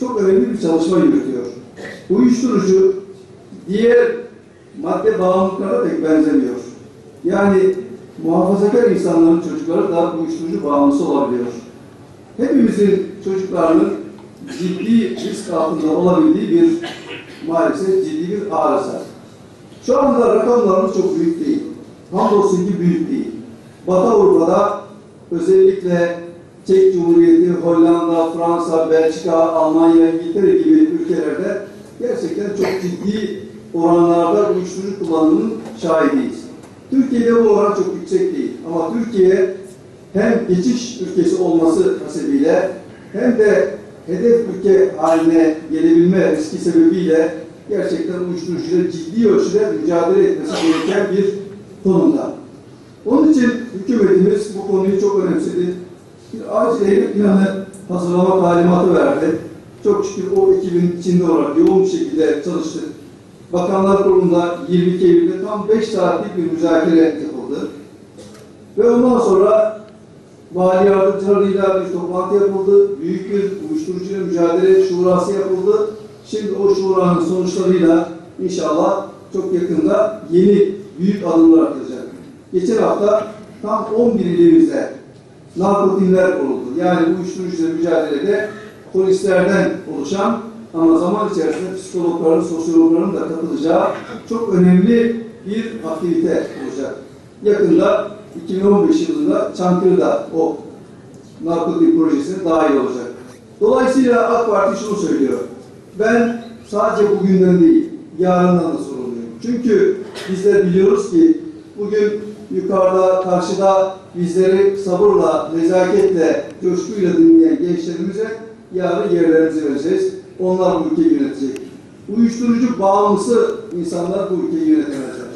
Çok önemli bir çalışma yürütüyor. Uyuşturucu diğer madde bağımlılıklara pek benzemiyor. Yani muhafazakar insanların çocukları da uyuşturucu bağımlısı olabiliyor. Hepimizin çocuklarının ciddi risk altında olabildiği bir maalesef ciddi bir arıza. Şu anda rakamlarımız çok büyük değil. Hamdolsun ki büyük değil. Batı Avrupa'da özellikle Çek Cumhuriyeti, Hollanda, Fransa, Belçika, Almanya, İngiltere gibi ülkelerde gerçekten çok ciddi oranlarda uyuşturucu kullanımının şahidiyiz. Türkiye'de bu oran çok yüksek değil. Ama Türkiye hem geçiş ülkesi olması hasebiyle hem de hedef ülke haline gelebilme riski sebebiyle gerçekten uyuşturucuyla ciddi ölçüde mücadele etmesi gereken bir konumda. Onun için hükümetimiz bu konuyu çok önemsedi. Bir acil eylem planı hazırlama talimatı verdi. Çok şükür o ekibin içinde olarak yoğun bir şekilde çalıştık. Bakanlar Kurulu'nda 22 Eylül'de tam 5 saatlik bir müzakere yapıldı. Ve ondan sonra vali yardımcılarıyla bir toplantı yapıldı. Büyük bir uyuşturucuyla mücadele şurası yapıldı. Şimdi o şuranın sonuçlarıyla inşallah çok yakında yeni büyük adımlar atılacak. Geçen hafta tam 11 ilimizde narkotikler kuruldu. Yani uyuşturucuyla mücadelede polislerden oluşan ama zaman içerisinde psikologların, sosyologların da katılacağı çok önemli bir aktivite olacak. Yakında 2015 yılında Çankırı'da o narkotik projesine dahil olacak. Dolayısıyla AK Parti şunu söylüyor. Ben sadece bugünden değil, yarından da sorumluyum. Çünkü bizler biliyoruz ki bugün yukarıda, karşıda bizleri sabırla, nezaketle, coşkuyla dinleyen gençlerimize yarın yerlerimizi vereceğiz. Onlar bu ülkeyi yönetecek. Uyuşturucu bağımlısı insanlar bu ülkeyi yönetemezler.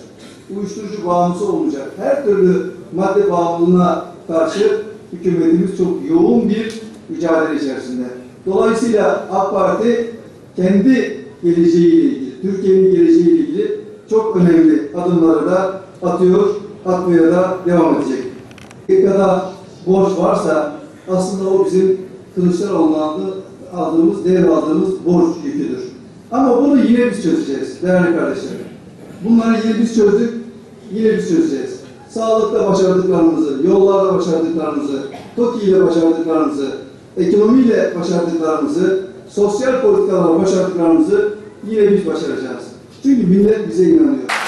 Uyuşturucu bağımlısı olmayacak. Her türlü madde bağımlılığına karşı hükümetimiz çok yoğun bir mücadele içerisinde. Dolayısıyla AK Parti kendi geleceğiyle ilgili, Türkiye'nin geleceğiyle ilgili çok önemli adımları da atıyor, atmaya da devam edecek. Ne kadar borç varsa aslında o bizim Kılıçdaroğlu'ndan aldığımız, devraldığımız borç yüküdür. Ama bunu yine biz çözeceğiz değerli kardeşlerim. Bunları yine biz çözdük, yine biz çözeceğiz. Sağlıkta başardıklarımızı, yollarda başardıklarımızı, TOKİ ile başardıklarımızı, ekonomiyle başardıklarımızı, sosyal politikalarla başardıklarımızı yine biz başaracağız. Çünkü millet bize inanıyor.